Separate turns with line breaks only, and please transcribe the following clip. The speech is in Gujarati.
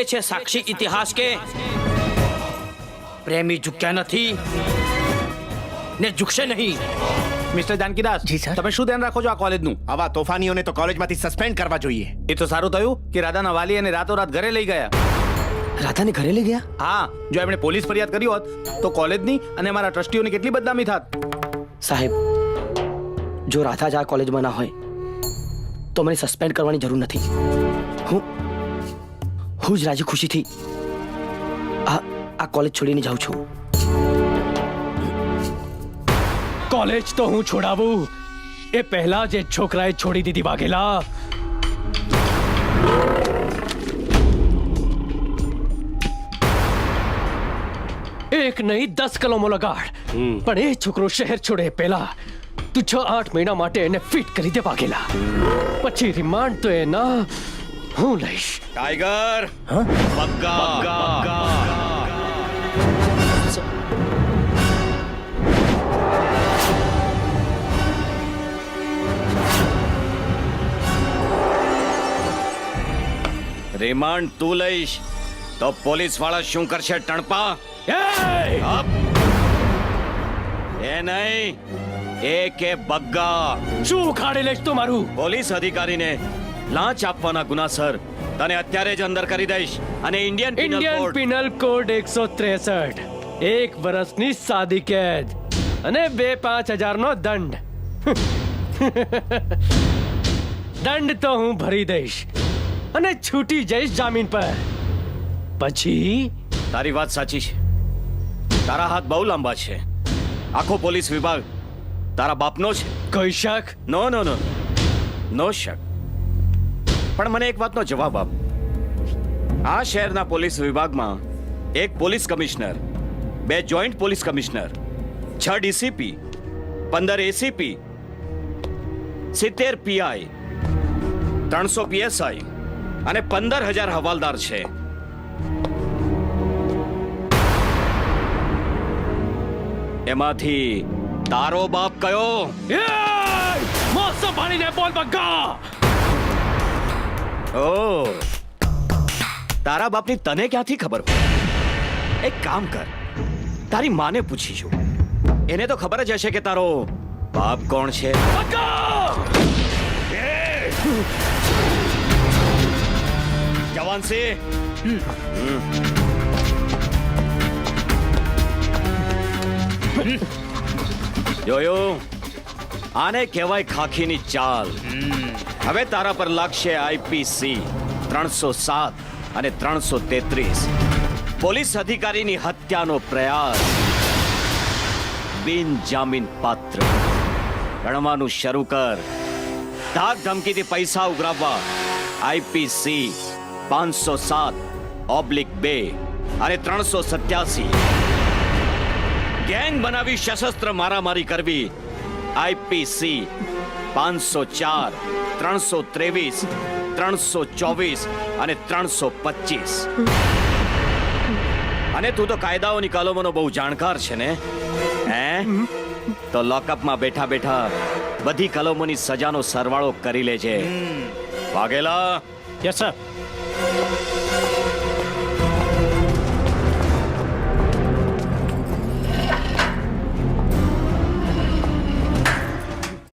એ છે સાક્ષી ઇતિહાસ કે પ્રેમી ઝુક્યા નથી ને ઝુકશે નહીં.
Mister Jankidas
ji, sir.
તમે શું ધ્યાન રાખો છો આ કોલેજનું?
આવા તોફાનીઓને તો કોલેજમાંથી સસ્પેન્ડ કરવા જોઈએ.
એ તો સારું થયું કે રાધાના વાલી અને રાતોરાત ઘરે લઈ ગયા.
રાધાને ઘરે લઈ ગયા?
હા જો એમણે પોલીસ ફરિયાદ કરી હોત તો કોલેજની અને અમારા ટ્રસ્ટીઓની કેટલી બદનામી થાત.
સાહેબ જો રાધા જ આ કોલેજમાં ના હોય તો મને સસ્પેન્ડ કરવાની જરૂર નથી. હું હું જ રાજી ખુશીથી આ આ કોલેજ છોડીને જાઉં છું.
કોલેજ તો હું છોડાવું. એ પહેલા જે છોકરાએ છોડી દીધી વાઘેલા. એક નહીં દસ કલમો લગાડ. પણ એ છોકરો શહેર છોડે પહેલા. તું છ આઠ મહિના માટે એને ફિટ કરી દે વાઘેલા. પછી રિમાન્ડ તો એના. હું લઈશ
ટાઈગર બગ્ગા રિમાન્ડ તું લઈશ તો પોલીસવાળા શું કરશે ટણપા
એય!
અપ! એ નહીં એ કે બગ્ગા
શું ઉખાડી લઈશ તું મારું
પોલીસ અધિકારીને લાંચ આપવાના ગુનાસર. તને અત્યારે જ અંદર કરી દઈશ. અને Indian
Indian
code
penal code એકસો ત્રેસઠ. એક વર્ષની સાદી કેદ. અને બે પાંચ હજારનો દંડ. દંડ તો હું ભરી દઈશ. અને છૂટી જઈશ જામીન પર. પછી?
તારી વાત સાચી છે. તારા હાથ બહુ લાંબા છે. આખો પોલીસ વિભાગ તારા બાપનો છે.
કોઈ શક?
નો નો નો નો શક. પણ મને એક વાતનો જવાબ આપ. આ શહેરના પોલીસ વિભાગમાં એક પોલીસ કમિશનર, બે જોઈન્ટ પોલીસ કમિશનર, છ ડીસીપી, પંદર એસીપી, સિત્તેર પીઆઈ, ત્રણસો પીએસઆઈ અને પંદર હજાર હવાલદાર છે. એમાંથી તારો બાપ કયો?
મસ્ત મોસો પાણીને બોલ બગ્ગા
ઓ. તારા બાપની તને ક્યાંથી ખબર હોય? એક કામ કર. તારી માને પૂછીશું એને તો ખબર જ હશે કે તારો બાપ કોણ છે. જવાનસિંહ જોયું? આને કહેવાય ખાખીની ચાલ. હવે તારા પર લાગશે આઈપીસી ત્રણસો સાત અને ત્રણસો તેત્રીસ. પોલીસ અધિકારીની હત્યાનો પ્રયાસ. બિન જામીન પાત્ર. ગણવાનું શરૂ કર. ધાક ધમકીથી પૈસા ઉઘરાવવા. આઈપીસી પાંચસો સાત, ઓબ્લિક બે અને ત્રણસો સત્યાસી. ગેંગ બનાવી સશસ્ત્ર મારામારી કરવી. આઈપીસી પાંચસો ચાર ત્રણસો ત્રેવીસ ત્રણસો ચોવીસ અને ત્રણસો પચીસ. અને તું તો કાયદાઓની કલમોનો બહુ જાણકાર છે ને? હે? તો લોકઅપમાં બેઠા બેઠા બધી કલમોની સજાનો સરવાળો કરી લેજે. વાઘેલા?
Yes sir